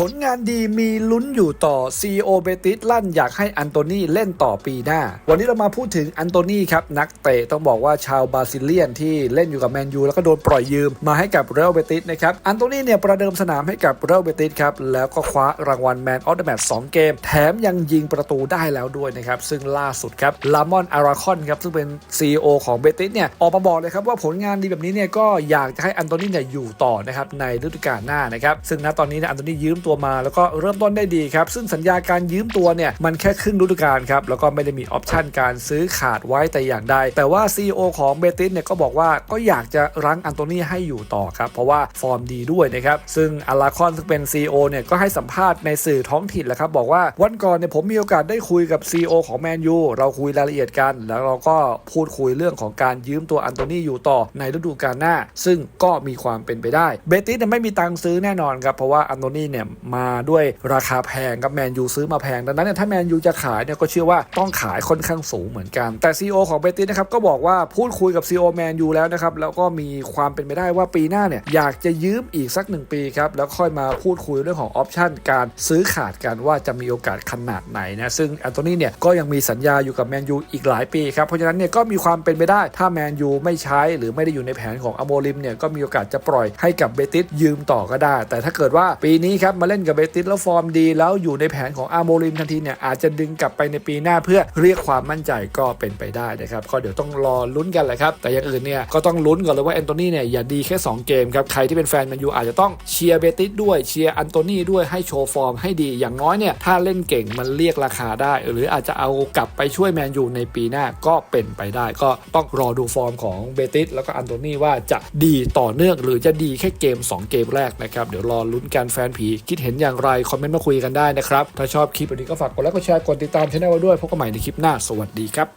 ผลงานดีมีลุ้นอยู่ต่อ CEO เบติสลั่นอยากให้อันโตนีเล่นต่อปีหน้า วันนี้เรามาพูดถึงอันโตนีครับ นักเตะต้องบอกว่าชาวบราซิเลียนที่เล่นอยู่กับแมนยูแล้วก็โดนปล่อยยืมมาให้กับเรอัลเบติสนะครับ อันโตนีเนี่ยประเดิมสนามให้กับเรอัลเบติสครับ แล้วก็คว้ารางวัลแมนออฟเดอะแมตช์2เกม แถมยังยิงประตูได้แล้วด้วยนะครับ ซึ่งล่าสุดครับลามอนอาราคอนครับซึ่งเป็น CEO ของเบติสเนี่ยออกมาบอกเลยครับว่าผลงานดีแบบนี้เนี่ยก็อยากจะให้อันโตนีเนี่ยอยู่ต่อนะครับในฤดูกาลหน้านะครับซึ่งณตอนนี้เนี่ยอันโตนียืมตัวมาแล้วก็เริ่มต้นได้ดีครับ ซึ่งสัญญาการยืมตัวเนี่ยมันแค่ครึ่งฤดูกาลครับ แล้วก็ไม่ได้มีออปชันการซื้อขาดไว้แต่อย่างใด แต่ว่า CEO ของเบติสเนี่ยก็บอกว่าก็อยากจะรั้งอันโตนีให้อยู่ต่อครับ เพราะว่าฟอร์มดีด้วยนะครับ ซึ่งอาราคอนซึ่งเป็น CEO เนี่ยก็ให้สัมภาษณ์ในสื่อท้องถิ่นแหละครับบอกว่าวันก่อนเนี่ยผมมีโอกาสได้คุยกับ CEO ของแมนยูเราคุยรายละเอียดกัน แล้วเราก็พูดคุยเรื่องของการยืมตัวอันโตนีอยู่ต่อในฤดูกาลหน้า ซึ่งก็มีความเป็นไปได้เบติสเนี่ยไม่มีตังค์ซื้อแน่นอนครับเพราะว่าอันโตนีเนี่ยมาด้วยราคาแพงครับแมนยูซื้อมาแพง ดังนั้นเนี่ยถ้าแมนยูจะขายเนี่ยก็เชื่อว่าต้องขายค่อนข้างสูงเหมือนกัน แต่ CEO ของเบติสนะครับก็บอกว่าพูดคุยกับ CEO แมนยูแล้วนะครับแล้วก็มีความเป็นไปได้ว่าปีหน้าเนี่ยอยากจะยืมอีกสักหนึ่งปีครับแล้วค่อยมาพูดคุยเรื่องของออปชันการซื้อขาดกันว่าจะมีโอกาสขนาดไหนนะซึ่งแอนโทนีเนี่ยก็ยังมีสัญญาอยู่กับแมนยูอีกหลายปีครับเพราะฉะนั้นเนี่ยก็มีความเป็นไปได้ ถ้าแมนยูไม่ใช้หรือไม่ได้อยู่ในแผนของอโมริมเนี่ยก็มีโอกาสจะปล่อยให้กับเบติสยืมต่อก็ได้ แต่ถ้าเกิดว่าปีนี้ครับมาเล่นกับเบติสแล้วฟอร์มดี แล้วอยู่ในแผนของอาโมริมทันทีเนี่ยอาจจะดึงกลับไปในปีหน้าเพื่อเรียกความมั่นใจก็เป็นไปได้นะครับก็เดี๋ยวต้องรอลุ้นกันแหละครับแต่อย่างอื่นเนี่ยก็ต้องลุ้นก่อนเลยว่าแอนโทนีเนี่ยอย่าดีแค่ 2 เกมครับใครที่เป็นแฟนแมนยูอาจจะต้องเชียร์เบติสด้วยเชียร์อันโตนีด้วยให้โชว์ฟอร์มให้ดีอย่างน้อยเนี่ยถ้าเล่นเก่งมันเรียกราคาได้ หรืออาจจะเอากลับไปช่วยแมนยูในปีหน้าก็เป็นไปได้ ก็ต้องรอดูฟอร์มของเบติสแล้วก็อันโตนีว่าจะดีต่อเนื่องหรือจะดีแค่เกม 2 เกมแรกนะครับเดี๋ยวรอลุ้นกันแฟนผีคิดเห็นอย่างไร คอมเมนต์มาคุยกันได้นะครับ ถ้าชอบคลิปแบบนี้ก็ฝากกดไลค์กดแชร์กดติดตามช่องไว้ด้วยพบกันใหม่ในคลิปหน้าสวัสดีครับ